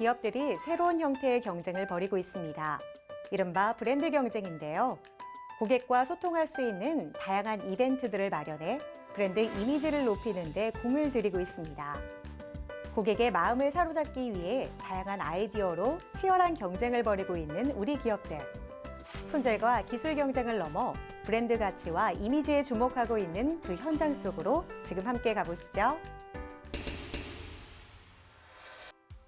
기업들이 새로운 형태의 경쟁을 벌이고 있습니다. 이른바 브랜드 경쟁인데요. 고객과 소통할 수 있는 다양한 이벤트들을 마련해 브랜드 이미지를 높이는 데 공을 들이고 있습니다. 고객의 마음을 사로잡기 위해 다양한 아이디어로 치열한 경쟁을 벌이고 있는 우리 기업들. 품질과 기술 경쟁을 넘어 브랜드 가치와 이미지에 주목하고 있는 그 현장 속으로 지금 함께 가보시죠.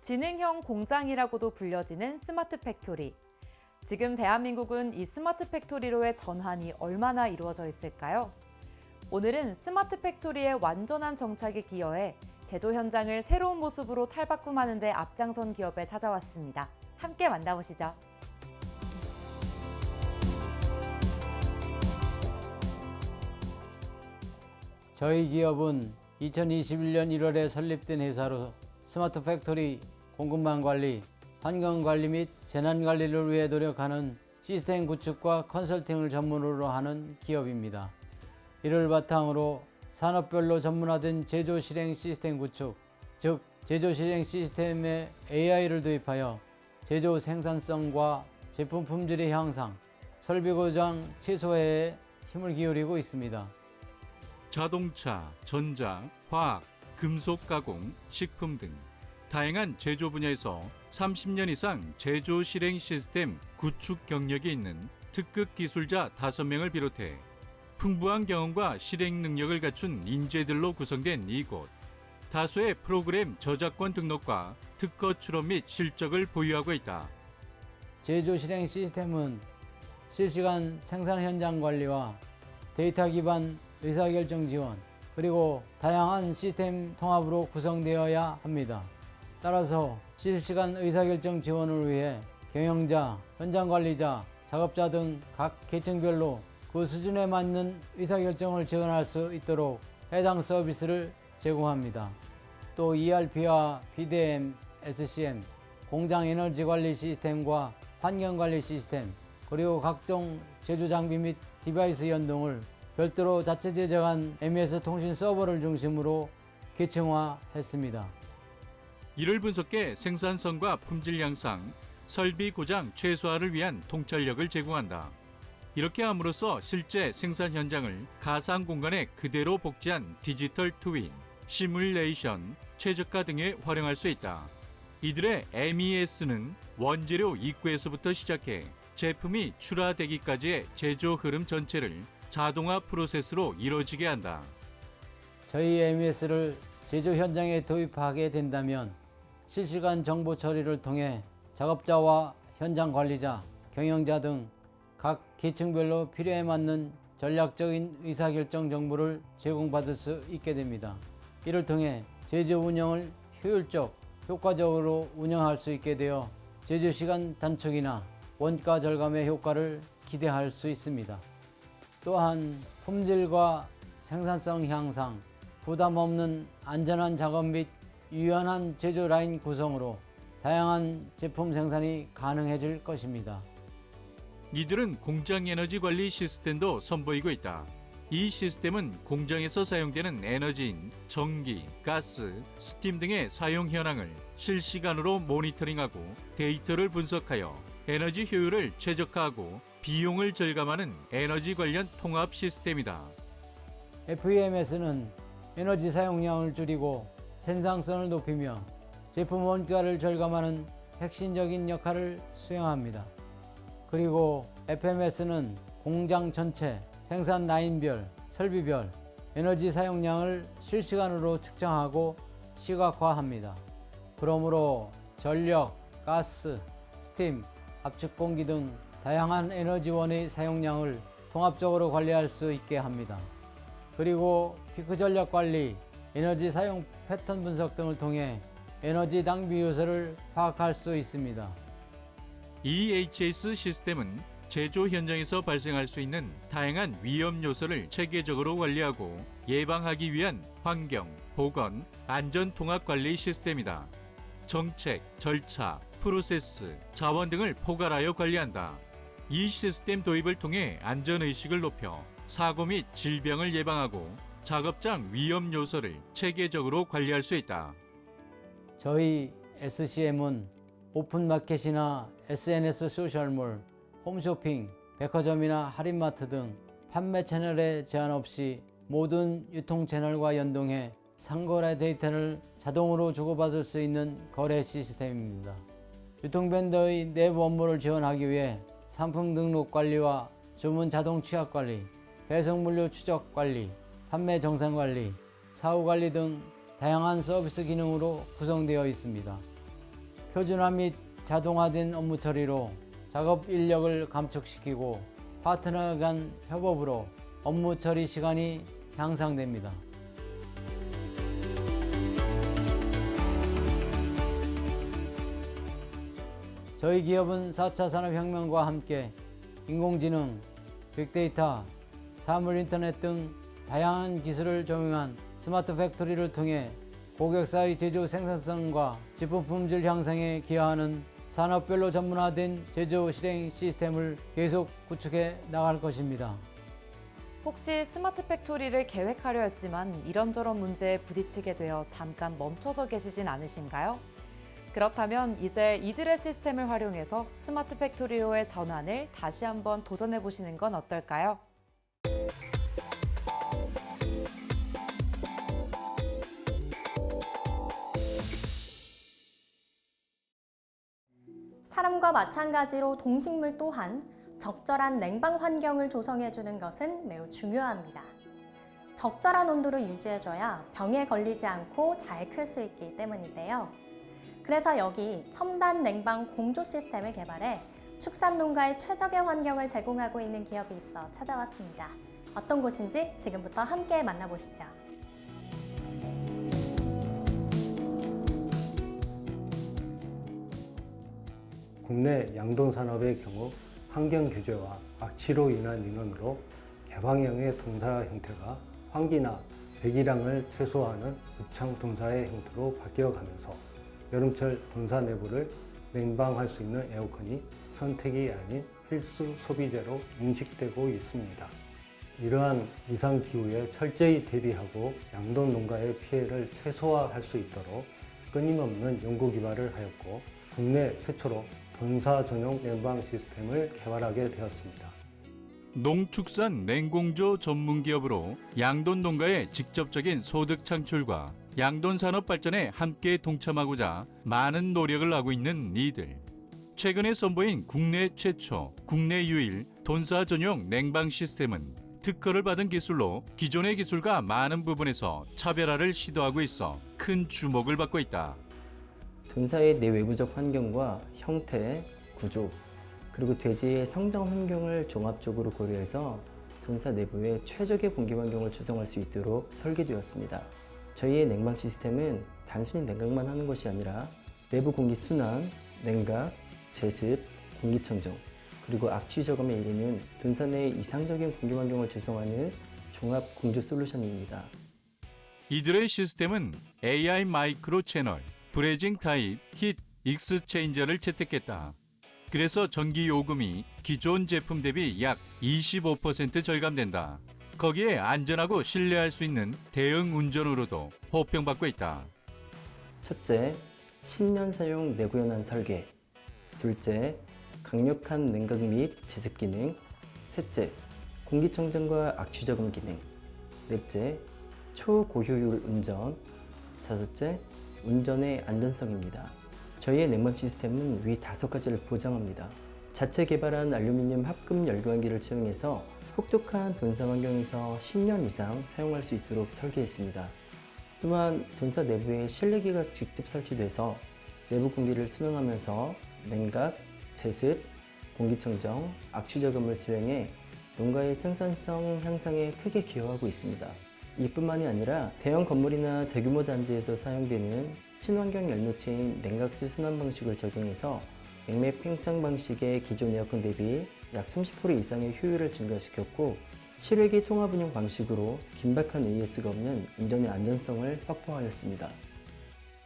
지능형 공장이라고도 불려지는 스마트 팩토리. 지금 대한민국은 이 스마트 팩토리로의 전환이 얼마나 이루어져 있을까요? 오늘은 스마트 팩토리의 완전한 정착에 기여해 제조 현장을 새로운 모습으로 탈바꿈하는 데 앞장선 기업에 찾아왔습니다. 함께 만나보시죠. 저희 기업은 2021년 1월에 설립된 회사로 스마트 팩토리 공급망 관리, 환경 관리 및 재난 관리를 위해 노력하는 시스템 구축과 컨설팅을 전문으로 하는 기업입니다. 이를 바탕으로 산업별로 전문화된 제조 실행 시스템 구축, 즉 제조 실행 시스템에 AI를 도입하여 제조 생산성과 제품 품질의 향상, 설비 고장 최소화에 힘을 기울이고 있습니다. 자동차, 전자, 화학, 금속 가공, 식품 등 다양한 제조 분야에서 30년 이상 제조 실행 시스템 구축 경력이 있는 특급 기술자 5명을 비롯해 풍부한 경험과 실행 능력을 갖춘 인재들로 구성된 이곳. 다수의 프로그램 저작권 등록과 특허 출원 및 실적을 보유하고 있다. 제조 실행 시스템은 실시간 생산 현장 관리와 데이터 기반 의사결정 지원, 그리고 다양한 시스템 통합으로 구성되어야 합니다. 따라서 실시간 의사결정 지원을 위해 경영자, 현장 관리자, 작업자 등 각 계층별로 그 수준에 맞는 의사결정을 지원할 수 있도록 해당 서비스를 제공합니다. 또 ERP와 PDM, SCM, 공장 에너지 관리 시스템과 환경 관리 시스템, 그리고 각종 제조 장비 및 디바이스 연동을 별도로 자체 제작한 MES 통신 서버를 중심으로 계층화했습니다. 이를 분석해 생산성과 품질 향상, 설비 고장 최소화를 위한 통찰력을 제공한다. 이렇게 함으로써 실제 생산 현장을 가상 공간에 그대로 복제한 디지털 트윈, 시뮬레이션, 최적화 등에 활용할 수 있다. 이들의 MES는 원재료 입구에서부터 시작해 제품이 출하되기까지의 제조 흐름 전체를 자동화 프로세스로 이루어지게 한다. 저희 MES를 제조 현장에 도입하게 된다면 실시간 정보 처리를 통해 작업자와 현장 관리자, 경영자 등 각 계층별로 필요에 맞는 전략적인 의사결정 정보를 제공받을 수 있게 됩니다. 이를 통해 제조 운영을 효율적, 효과적으로 운영할 수 있게 되어 제조 시간 단축이나 원가 절감의 효과를 기대할 수 있습니다. 또한 품질과 생산성 향상, 부담 없는 안전한 작업 및 유연한 제조 라인 구성으로 다양한 제품 생산이 가능해질 것입니다. 이들은 공장 에너지 관리 시스템도 선보이고 있다. 이 시스템은 공장에서 사용되는 에너지인 전기, 가스, 스팀 등의 사용 현황을 실시간으로 모니터링하고 데이터를 분석하여 에너지 효율을 최적화하고 비용을 절감하는 에너지 관련 통합 시스템이다. FEMS는 에너지 사용량을 줄이고 생산성을 높이며 제품 원가를 절감하는 핵심적인 역할을 수행합니다. 그리고 FMS는 공장 전체 생산 라인별, 설비별 에너지 사용량을 실시간으로 측정하고 시각화합니다. 그러므로 전력, 가스, 스팀, 압축 공기 등 다양한 에너지원의 사용량을 통합적으로 관리할 수 있게 합니다. 그리고 피크 전력 관리, 에너지 사용 패턴 분석 등을 통해 에너지 낭비 요소를 파악할 수 있습니다. EHS 시스템은 제조 현장에서 발생할 수 있는 다양한 위험 요소를 체계적으로 관리하고 예방하기 위한 환경, 보건, 안전 통합 관리 시스템이다. 정책, 절차, 프로세스, 자원 등을 포괄하여 관리한다. 이 시스템 도입을 통해 안전 의식을 높여 사고 및 질병을 예방하고 작업장 위험 요소를 체계적으로 관리할 수 있다. 저희 SCM은 오픈마켓이나 SNS 소셜몰, 홈쇼핑, 백화점이나 할인마트 등 판매 채널에 제한 없이 모든 유통 채널과 연동해 상거래 데이터를 자동으로 주고받을 수 있는 거래 시스템입니다. 유통밴더의 내부 업무를 지원하기 위해 상품 등록 관리와 주문 자동 취합 관리, 배송 물류 추적 관리, 판매 정산 관리, 사후 관리 등 다양한 서비스 기능으로 구성되어 있습니다. 표준화 및 자동화된 업무 처리로 작업 인력을 감축시키고 파트너 간 협업으로 업무 처리 시간이 향상됩니다. 저희 기업은 4차 산업혁명과 함께 인공지능, 빅데이터, 사물 인터넷 등 다양한 기술을 적용한 스마트 팩토리를 통해 고객사의 제조 생산성과 제품 품질 향상에 기여하는 산업별로 전문화된 제조 실행 시스템을 계속 구축해 나갈 것입니다. 혹시 스마트 팩토리를 계획하려 했지만 이런저런 문제에 부딪히게 되어 잠깐 멈춰서 계시진 않으신가요? 그렇다면 이제 이들의 시스템을 활용해서 스마트 팩토리로의 전환을 다시 한번 도전해 보시는 건 어떨까요? 사람과 마찬가지로 동식물 또한 적절한 냉방 환경을 조성해주는 것은 매우 중요합니다. 적절한 온도를 유지해줘야 병에 걸리지 않고 잘 클 수 있기 때문인데요. 그래서 여기 첨단 냉방 공조 시스템을 개발해 축산 농가에 최적의 환경을 제공하고 있는 기업이 있어 찾아왔습니다. 어떤 곳인지 지금부터 함께 만나보시죠. 국내 양돈 산업의 경우 환경 규제와 악취로 인한 인원으로 개방형의 동사 형태가 환기나 배기량을 최소화하는 우창 동사의 형태로 바뀌어가면서 여름철 동사 내부를 냉방할 수 있는 에어컨이 선택이 아닌 필수 소비재로 인식되고 있습니다. 이러한 이상 기후에 철저히 대비하고 양돈 농가의 피해를 최소화할 수 있도록 끊임없는 연구 개발을 하였고 국내 최초로 본사 전용 냉방 시스템을 개발하게 되었습니다. 농축산 냉공조 전문 기업으로 양돈 농가의 직접적인 소득 창출과 양돈 산업 발전에 함께 동참하고자 많은 노력을 하고 있는 이들. 최근에 선보인 국내 최초, 국내 유일 돈사 전용 냉방 시스템은 특허를 받은 기술로 기존의 기술과 많은 부분에서 차별화를 시도하고 있어 큰 주목을 받고 있다. 돈사의 내외부적 환경과 형태, 구조, 그리고 돼지의 성장 환경을 종합적으로 고려해서 돈사 내부에 최적의 공기 환경을 조성할 수 있도록 설계되었습니다. 저희의 냉방 시스템은 단순히 냉각만 하는 것이 아니라 내부 공기 순환, 냉각, 제습, 공기청정, 그리고 악취 저감에 이르는 돈사 내의 이상적인 공기 환경을 조성하는 종합 공조 솔루션입니다. 이들의 시스템은 AI 마이크로 채널, 브레징 타입, 힛, 익스체인저를 채택했다. 그래서 전기 요금이 기존 제품 대비 약 25% 절감된다. 거기에 안전하고 신뢰할 수 있는 대응 운전으로도 호평받고 있다. 첫째, 10년 사용 내구연한 설계. 둘째, 강력한 냉각 및 제습 기능. 셋째, 공기청정과 악취 저감 기능. 넷째, 초고효율 운전. 다섯째, 운전의 안전성입니다. 저희의 냉방 시스템은 위 다섯 가지를 보장합니다. 자체 개발한 알루미늄 합금 열교환기를 채용해서 혹독한 돈사 환경에서 10년 이상 사용할 수 있도록 설계했습니다. 또한 돈사 내부에 실내기가 직접 설치돼서 내부 공기를 순환하면서 냉각, 제습, 공기청정, 악취 저감을 수행해 농가의 생산성 향상에 크게 기여하고 있습니다. 이뿐만이 아니라 대형 건물이나 대규모 단지에서 사용되는 친환경 연료체인 냉각수 순환 방식을 적용해서 냉매 팽창 방식의 기존 에어컨 대비 약 30% 이상의 효율을 증가시켰고 실외기 통합 운영 방식으로 긴박한 AS가 없는 운전의 안전성을 확보하였습니다.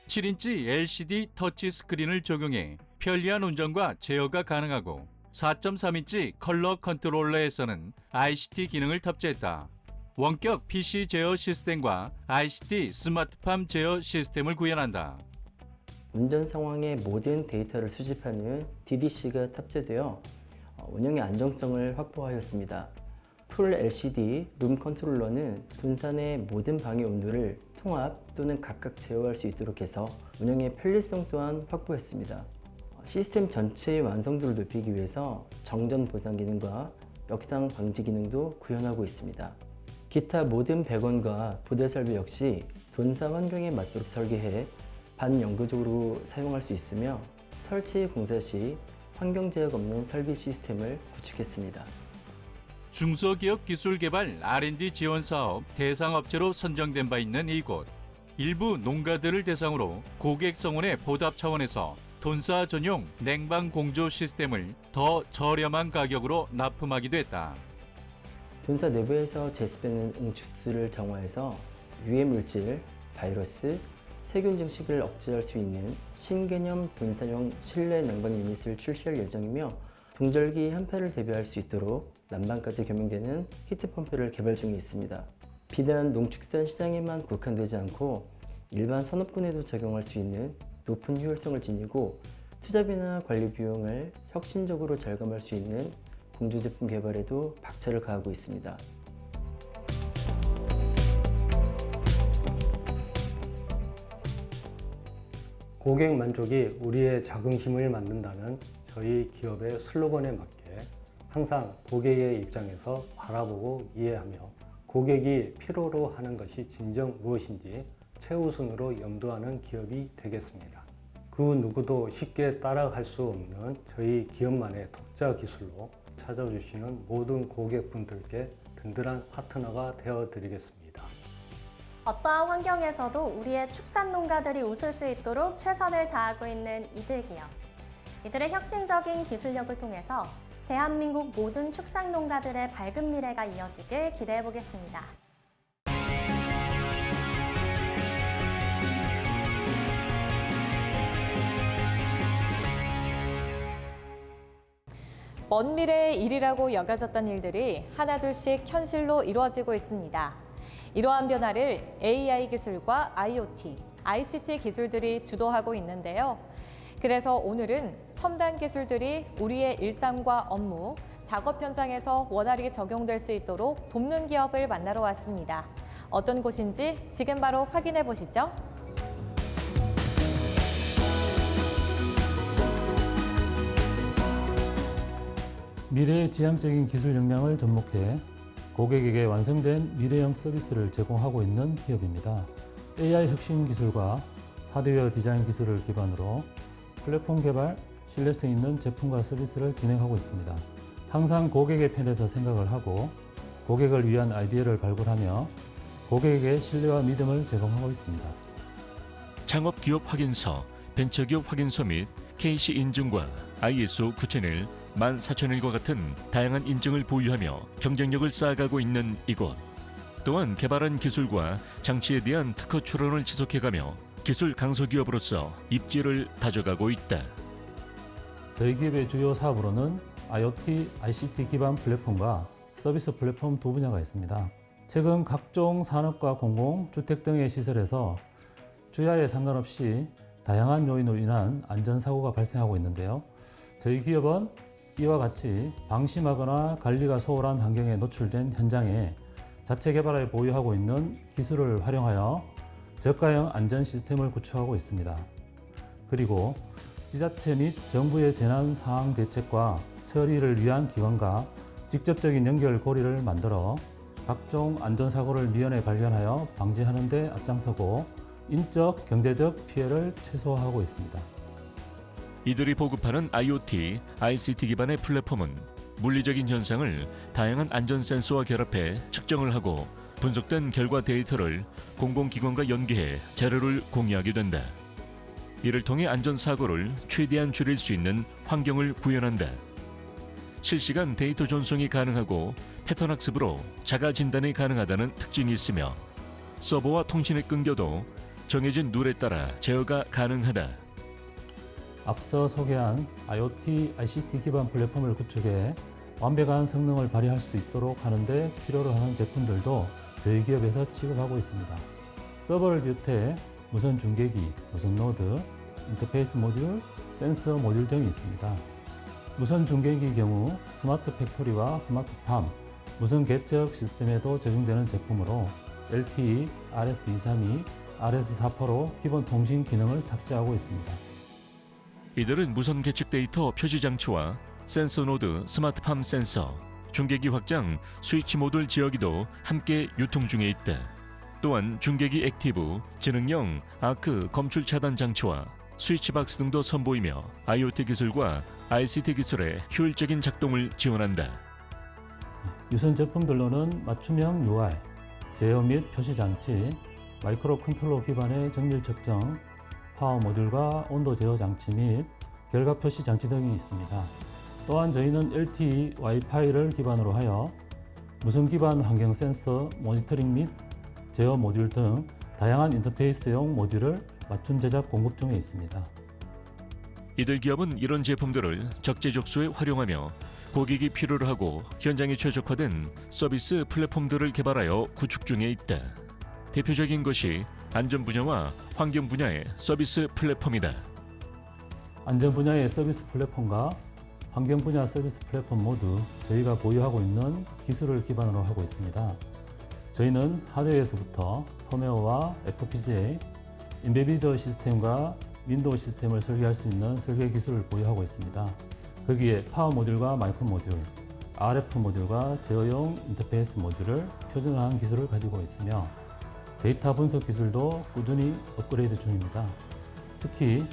7인치 LCD 터치 스크린을 적용해 편리한 운전과 제어가 가능하고 4.3인치 컬러 컨트롤러에서는 ICT 기능을 탑재했다. 원격 PC 제어 시스템과 ICT 스마트팜 제어 시스템을 구현한다. 운전 상황의 모든 데이터를 수집하는 DDC가 탑재되어 어, 운영의 안정성을 확보하였습니다. 풀 LCD 룸 컨트롤러는 분산의 모든 방해 온도를 통합 또는 각각 제어할 수 있도록 해서 운영의 편리성 또한 확보했습니다. 어, 시스템 전체의 완성도를 높이기 위해서 정전 보상 기능과 역상 방지 기능도 구현하고 있습니다. 기타 모든 배관과 부대 설비 역시 돈사 환경에 맞도록 설계해 반영구적으로 사용할 수 있으며 설치 공사 시 환경 제약 없는 설비 시스템을 구축했습니다. 중소기업 기술 개발 R&D 지원 사업 대상 업체로 선정된 바 있는 이곳. 일부 농가들을 대상으로 고객 성원의 보답 차원에서 돈사 전용 냉방 공조 시스템을 더 저렴한 가격으로 납품하기도 했다. 돈사 내부에서 제습되는 응축수를 정화해서 유해 물질, 바이러스, 세균 증식을 억제할 수 있는 신개념 분사용 실내 냉방 유닛을 출시할 예정이며 동절기 한파를 대비할 수 있도록 난방까지 겸용되는 히트펌프를 개발 중에 있습니다. 비단 농축산 시장에만 국한되지 않고 일반 산업군에도 적용할 수 있는 높은 효율성을 지니고 투자비나 관리 비용을 혁신적으로 절감할 수 있는 공조 제품 개발에도 박차를 가하고 있습니다. 고객 만족이 우리의 자긍심을 만든다는 저희 기업의 슬로건에 맞게 항상 고객의 입장에서 바라보고 이해하며 고객이 필요로 하는 것이 진정 무엇인지 최우선으로 염두하는 기업이 되겠습니다. 그 누구도 쉽게 따라갈 수 없는 저희 기업만의 독자 기술로 찾아주시는 모든 고객분들께 든든한 파트너가 되어 드리겠습니다. 어떠한 환경에서도 우리의 축산 농가들이 웃을 수 있도록 최선을 다하고 있는 이들 기업. 이들의 혁신적인 기술력을 통해서 대한민국 모든 축산 농가들의 밝은 미래가 이어지길 기대해 보겠습니다. 먼 미래의 일이라고 여겨졌던 일들이 하나둘씩 현실로 이루어지고 있습니다. 이러한 변화를 AI 기술과 IoT, ICT 기술들이 주도하고 있는데요. 그래서 오늘은 첨단 기술들이 우리의 일상과 업무, 작업 현장에서 원활히 적용될 수 있도록 돕는 기업을 만나러 왔습니다. 어떤 곳인지 지금 바로 확인해 보시죠. 미래의 지향적인 기술 역량을 접목해 고객에게 완성된 미래형 서비스를 제공하고 있는 기업입니다. AI 혁신 기술과 하드웨어 디자인 기술을 기반으로 플랫폼 개발, 신뢰성 있는 제품과 서비스를 진행하고 있습니다. 항상 고객의 편에서 생각을 하고 고객을 위한 아이디어를 발굴하며 고객에게 신뢰와 믿음을 제공하고 있습니다. 창업 기업 확인서, 벤처기업 확인서 및 KC 인증과 ISO 9001, 14001과 같은 다양한 인증을 보유하며 경쟁력을 쌓아가고 있는 이곳. 또한 개발한 기술과 장치에 대한 특허 출원을 지속해가며 기술 강소 기업으로서 입지를 다져가고 있다. 저희 기업의 주요 사업으로는 IoT, ICT 기반 플랫폼과 서비스 플랫폼 두 분야가 있습니다. 최근 각종 산업과 공공, 주택 등의 시설에서 주야에 상관없이 다양한 요인으로 인한 안전사고가 발생하고 있는데요. 저희 기업은 이와 같이 방심하거나 관리가 소홀한 환경에 노출된 현장에 자체 개발에 보유하고 있는 기술을 활용하여 저가형 안전 시스템을 구축하고 있습니다. 그리고 지자체 및 정부의 재난 상황 대책과 처리를 위한 기관과 직접적인 연결 고리를 만들어 각종 안전사고를 미연에 발견하여 방지하는 데 앞장서고 인적, 경제적 피해를 최소화하고 있습니다. 이들이 보급하는 IoT, ICT 기반의 플랫폼은 물리적인 현상을 다양한 안전 센서와 결합해 측정을 하고 분석된 결과 데이터를 공공기관과 연계해 자료를 공유하게 된다. 이를 통해 안전사고를 최대한 줄일 수 있는 환경을 구현한다. 실시간 데이터 전송이 가능하고 패턴 학습으로 자가 진단이 가능하다는 특징이 있으며 서버와 통신이 끊겨도 정해진 룰에 따라 제어가 가능하다. 앞서 소개한 IoT, ICT 기반 플랫폼을 구축해 완벽한 성능을 발휘할 수 있도록 하는데 필요로 하는 제품들도 저희 기업에서 취급하고 있습니다. 서버를 비롯해 무선 중계기, 무선 노드, 인터페이스 모듈, 센서 모듈 등이 있습니다. 무선 중계기 경우 스마트 팩토리와 스마트 팜, 무선 개척 시스템에도 적용되는 제품으로 LTE, RS232, RS485 기본 통신 기능을 탑재하고 있습니다. 이들은 무선 계측 데이터 표시 장치와 센서 노드, 스마트팜 센서, 중계기 확장, 스위치 모듈 지역이도 함께 유통 중에 있다. 또한 중계기 액티브, 지능형 아크 검출 차단 장치와 스위치 박스 등도 선보이며 IoT 기술과 ICT 기술의 효율적인 작동을 지원한다. 유선 제품들로는 맞춤형 UI, 제어 및 표시 장치, 마이크로 컨트롤러 기반의 정밀 측정, 파워 모듈과 온도 제어 장치 및 결과 표시 장치 등이 있습니다. 또한 저희는 LTE 와이파이를 기반으로 하여 무선 기반 환경 센서 모니터링 및 제어 모듈 등 다양한 인터페이스용 모듈을 맞춤 제작 공급 중에 있습니다. 이들 기업은 이런 제품들을 적재적소에 활용하며 고객이 필요로 하고 현장에 최적화된 서비스 플랫폼들을 개발하여 구축 중에 있다. 대표적인 것이 안전 분야와 환경 분야의 서비스 플랫폼이다. 안전 분야의 서비스 플랫폼과 환경 분야 서비스 플랫폼 모두 저희가 보유하고 있는 기술을 기반으로 하고 있습니다. 저희는 하드웨어에서부터 펌웨어와 FPGA, 인베비드 시스템과 윈도우 시스템을 설계할 수 있는 설계 기술을 보유하고 있습니다. 거기에 파워 모듈과 마이크로 모듈, RF 모듈과 제어용 인터페이스 모듈을 표준화한 기술을 가지고 있으며 데이터 분석 기술도 꾸준히 업그레이드 중입니다. 특히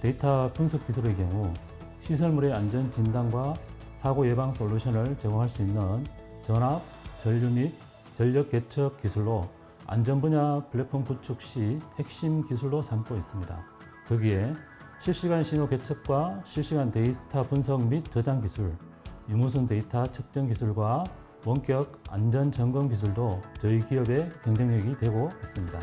데이터 분석 기술의 경우 시설물의 안전 진단과 사고 예방 솔루션을 제공할 수 있는 전압, 전류 및 전력 개척 기술로 안전 분야 플랫폼 구축 시 핵심 기술로 삼고 있습니다. 거기에 실시간 신호 개척과 실시간 데이터 분석 및 저장 기술, 유무선 데이터 측정 기술과 원격 안전 점검 기술도 저희 기업의 경쟁력이 되고 있습니다.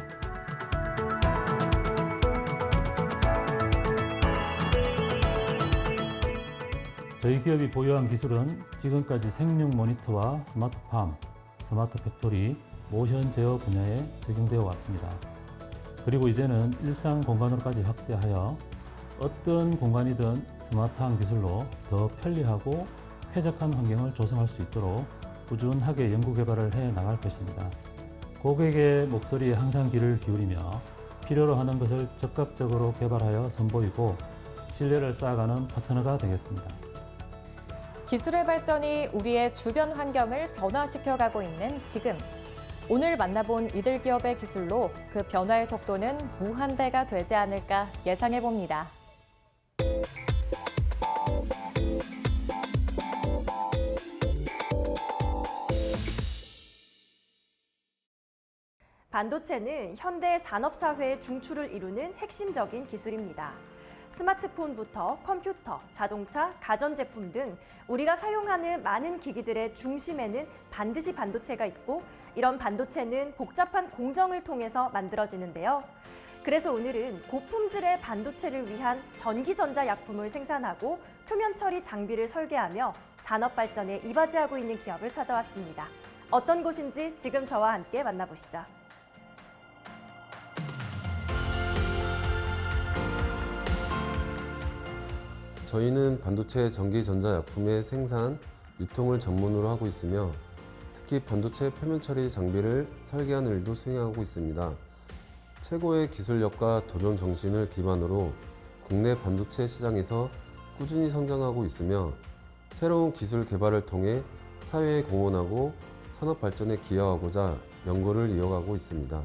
저희 기업이 보유한 기술은 지금까지 생명 모니터와 스마트팜, 스마트 팩토리, 모션 제어 분야에 적용되어 왔습니다. 그리고 이제는 일상 공간으로까지 확대하여 어떤 공간이든 스마트한 기술로 더 편리하고 쾌적한 환경을 조성할 수 있도록 꾸준하게 연구 개발을 해 나갈 것입니다. 고객의 목소리에 항상 귀를 기울이며 필요로 하는 것을 적극적으로 개발하여 선보이고 신뢰를 쌓아가는 파트너가 되겠습니다. 기술의 발전이 우리의 주변 환경을 변화시켜 가고 있는 지금. 오늘 만나본 이들 기업의 기술로 그 변화의 속도는 무한대가 되지 않을까 예상해 봅니다. 반도체는 현대 산업사회의 중추를 이루는 핵심적인 기술입니다. 스마트폰부터 컴퓨터, 자동차, 가전제품 등 우리가 사용하는 많은 기기들의 중심에는 반드시 반도체가 있고 이런 반도체는 복잡한 공정을 통해서 만들어지는데요. 그래서 오늘은 고품질의 반도체를 위한 전기전자 약품을 생산하고 표면 처리 장비를 설계하며 산업 발전에 이바지하고 있는 기업을 찾아왔습니다. 어떤 곳인지 지금 저와 함께 만나보시죠. 저희는 반도체 전기 전자약품의 생산, 유통을 전문으로 하고 있으며 특히 반도체 표면 처리 장비를 설계하는 일도 수행하고 있습니다. 최고의 기술력과 도전 정신을 기반으로 국내 반도체 시장에서 꾸준히 성장하고 있으며 새로운 기술 개발을 통해 사회에 공헌하고 산업 발전에 기여하고자 연구를 이어가고 있습니다.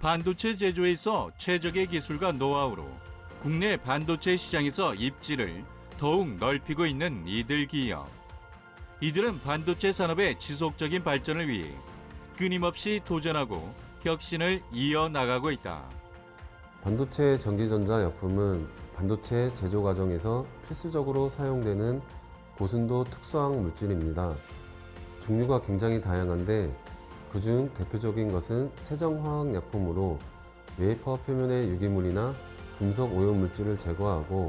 반도체 제조에 있어 최적의 기술과 노하우로 국내 반도체 시장에서 입지를 더욱 넓히고 있는 이들 기업. 이들은 반도체 산업의 지속적인 발전을 위해 끊임없이 도전하고 혁신을 이어나가고 있다. 반도체 전기전자 약품은 반도체 제조 과정에서 필수적으로 사용되는 고순도 특수화학 물질입니다. 종류가 굉장히 다양한데 그중 대표적인 것은 세정화학 약품으로 웨이퍼 표면의 유기물이나 금속 오염 물질을 제거하고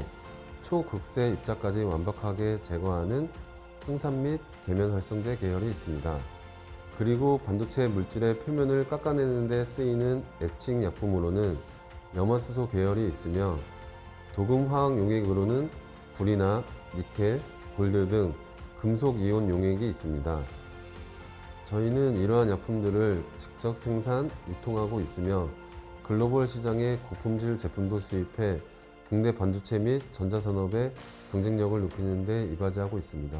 초극세 입자까지 완벽하게 제거하는 황산 및 계면 활성제 계열이 있습니다. 그리고 반도체 물질의 표면을 깎아내는 데 쓰이는 에칭 약품으로는 염화수소 계열이 있으며 도금 화학 용액으로는 구리나 니켈, 골드 등 금속 이온 용액이 있습니다. 저희는 이러한 약품들을 직접 생산, 유통하고 있으며 글로벌 시장에 고품질 제품도 수입해 국내 반도체 및 전자산업의 경쟁력을 높이는 데 이바지하고 있습니다.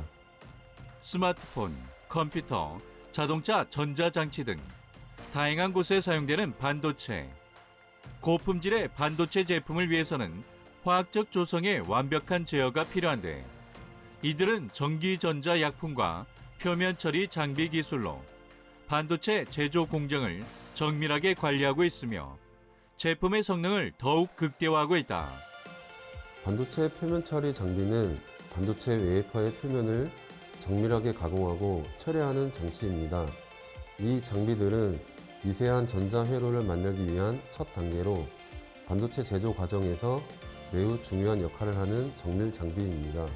스마트폰, 컴퓨터, 자동차 전자장치 등 다양한 곳에 사용되는 반도체. 고품질의 반도체 제품을 위해서는 화학적 조성의 완벽한 제어가 필요한데 이들은 전기 전자 약품과 표면 처리 장비 기술로 반도체 제조 공정을 정밀하게 관리하고 있으며 제품의 성능을 더욱 극대화하고 있다. 반도체 표면 처리 장비는 반도체 웨이퍼의 표면을 정밀하게 가공하고 처리하는 장치입니다. 이 장비들은 미세한 전자 회로를 만들기 위한 첫 단계로 반도체 제조 과정에서 매우 중요한 역할을 하는 정밀 장비입니다.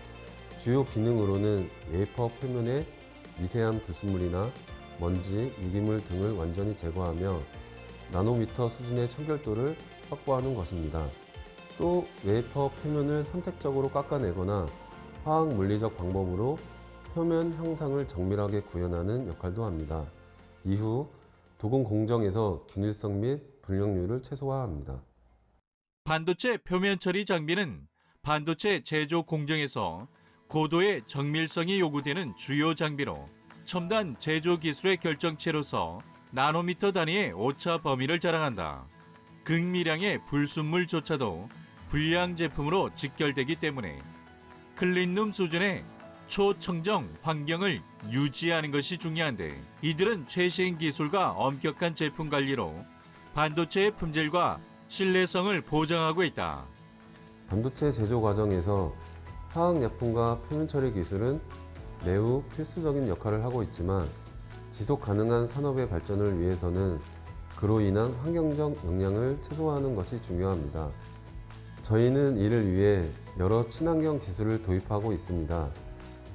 주요 기능으로는 웨이퍼 표면의 미세한 불순물이나 먼지, 유기물 등을 완전히 제거하며 나노미터 수준의 청결도를 확보하는 것입니다. 또 웨이퍼 표면을 선택적으로 깎아내거나 화학 물리적 방법으로 표면 형상을 정밀하게 구현하는 역할도 합니다. 이후 도금 공정에서 균일성 및 불량률을 최소화합니다. 반도체 표면 처리 장비는 반도체 제조 공정에서 고도의 정밀성이 요구되는 주요 장비로 첨단 제조 기술의 결정체로서 나노미터 단위의 오차 범위를 자랑한다. 극미량의 불순물조차도 불량 제품으로 직결되기 때문에 클린룸 수준의 초청정 환경을 유지하는 것이 중요한데 이들은 최신 기술과 엄격한 제품 관리로 반도체의 품질과 신뢰성을 보장하고 있다. 반도체 제조 과정에서 화학약품과 표면 처리 기술은 매우 필수적인 역할을 하고 있지만 지속 가능한 산업의 발전을 위해서는 그로 인한 환경적 영향을 최소화하는 것이 중요합니다. 저희는 이를 위해 여러 친환경 기술을 도입하고 있습니다.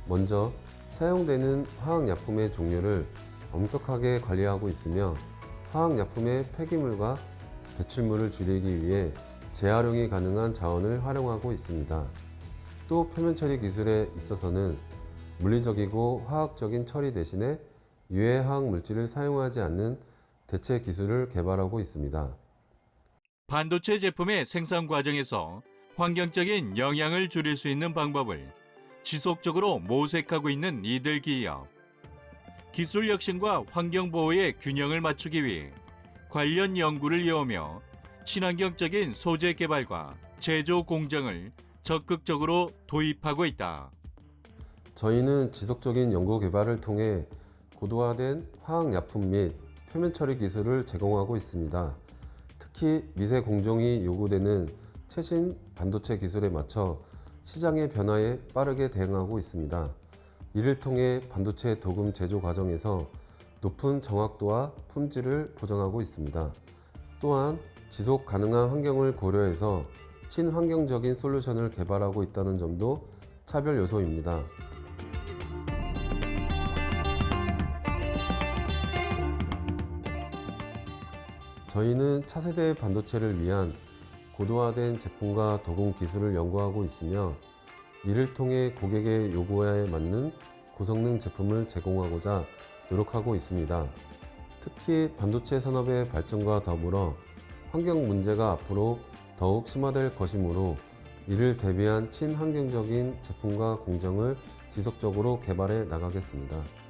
먼저 사용되는 화학약품의 종류를 엄격하게 관리하고 있으며 화학약품의 폐기물과 배출물을 줄이기 위해 재활용이 가능한 자원을 활용하고 있습니다. 또 표면 처리 기술에 있어서는 물리적이고 화학적인 처리 대신에 유해 화학 물질을 사용하지 않는 대체 기술을 개발하고 있습니다. 반도체 제품의 생산 과정에서 환경적인 영향을 줄일 수 있는 방법을 지속적으로 모색하고 있는 이들 기업. 기술 혁신과 환경 보호의 균형을 맞추기 위해 관련 연구를 이어오며 친환경적인 소재 개발과 제조 공정을 적극적으로 도입하고 있다. 저희는 지속적인 연구 개발을 통해 고도화된 화학약품 및 표면 처리 기술을 제공하고 있습니다. 특히 미세 공정이 요구되는 최신 반도체 기술에 맞춰 시장의 변화에 빠르게 대응하고 있습니다. 이를 통해 반도체 도금 제조 과정에서 높은 정확도와 품질을 보장하고 있습니다. 또한 지속 가능한 환경을 고려해서 친환경적인 솔루션을 개발하고 있다는 점도 차별 요소입니다. 저희는 차세대 반도체를 위한 고도화된 제품과 도금 기술을 연구하고 있으며 이를 통해 고객의 요구에 맞는 고성능 제품을 제공하고자 노력하고 있습니다. 특히 반도체 산업의 발전과 더불어 환경 문제가 앞으로 더욱 심화될 것이므로 이를 대비한 친환경적인 제품과 공정을 지속적으로 개발해 나가겠습니다.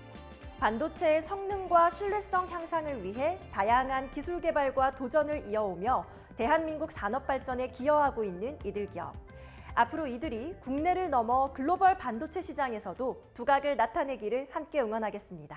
반도체의 성능과 신뢰성 향상을 위해 다양한 기술 개발과 도전을 이어오며 대한민국 산업 발전에 기여하고 있는 이들 기업. 앞으로 이들이 국내를 넘어 글로벌 반도체 시장에서도 두각을 나타내기를 함께 응원하겠습니다.